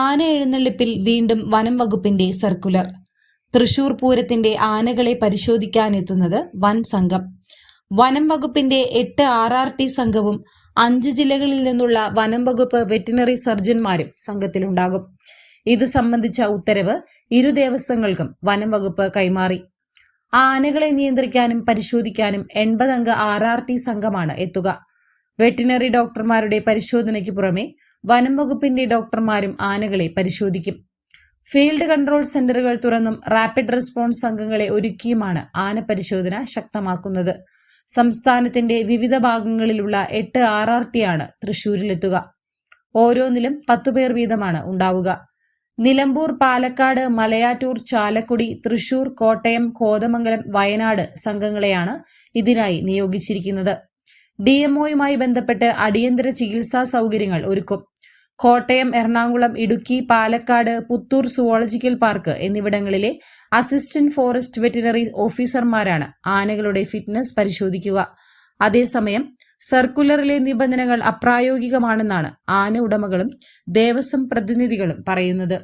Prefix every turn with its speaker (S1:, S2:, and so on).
S1: ആന എഴുന്നള്ളിപ്പിൽ വീണ്ടും വനം വകുപ്പിന്റെ സർക്കുലർ. തൃശൂർ പൂരത്തിന്റെ ആനകളെ പരിശോധിക്കാനെത്തുന്നത് വൻ സംഘം. വനം വകുപ്പിന്റെ എട്ട് ആർ ആർ ടി സംഘവും അഞ്ച് ജില്ലകളിൽ നിന്നുള്ള വനം വകുപ്പ് വെറ്റിനറി സർജൻമാരും സംഘത്തിലുണ്ടാകും. ഇതു സംബന്ധിച്ച ഉത്തരവ് ഇരു ദേവസ്വങ്ങൾക്കും വനം വകുപ്പ് കൈമാറി. ആനകളെ നിയന്ത്രിക്കാനും പരിശോധിക്കാനും എൺപതംഗ ആർ ആർ ടി സംഘമാണ് എത്തുക. വെറ്റിനറി ഡോക്ടർമാരുടെ പരിശോധനയ്ക്ക് പുറമെ വനം വകുപ്പിന്റെ ഡോക്ടർമാരും ആനകളെ പരിശോധിക്കും. ഫീൽഡ് കൺട്രോൾ സെന്ററുകൾ തുറന്നും റാപ്പിഡ് റെസ്പോൺസ് സംഘങ്ങളെ ഒരുക്കിയുമാണ് ആന പരിശോധന ശക്തമാക്കുന്നത്. സംസ്ഥാനത്തിന്റെ വിവിധ ഭാഗങ്ങളിലുള്ള എട്ട് ആർ ആർ ടി ആണ് തൃശൂരിലെത്തുക. ഓരോന്നിലും പത്തുപേർ വീതമാണ് ഉണ്ടാവുക. നിലമ്പൂർ പാലക്കാട് മലയാറ്റൂർ ചാലക്കുടി തൃശൂർ കോട്ടയം കോതമംഗലം വയനാട് സംഘങ്ങളെയാണ് ഇതിനായി നിയോഗിച്ചിരിക്കുന്നത്. ഡി എംഒയുമായി ബന്ധപ്പെട്ട് അടിയന്തര ചികിത്സാ സൗകര്യങ്ങൾ ഒരുക്കും. കോട്ടയം എറണാകുളം ഇടുക്കി പാലക്കാട് പുത്തൂർ സുവോളജിക്കൽ പാർക്ക് എന്നിവിടങ്ങളിലെ അസിസ്റ്റന്റ് ഫോറസ്റ്റ് വെറ്റിനറി ഓഫീസർമാരാണ് ആനകളുടെ ഫിറ്റ്നസ് പരിശോധിക്കുക. അതേസമയം സർക്കുലറിലെ നിബന്ധനകൾ അപ്രായോഗികമാണെന്നാണ് ആന ഉടമകളും ദേവസ്വം പ്രതിനിധികളും പറയുന്നത്.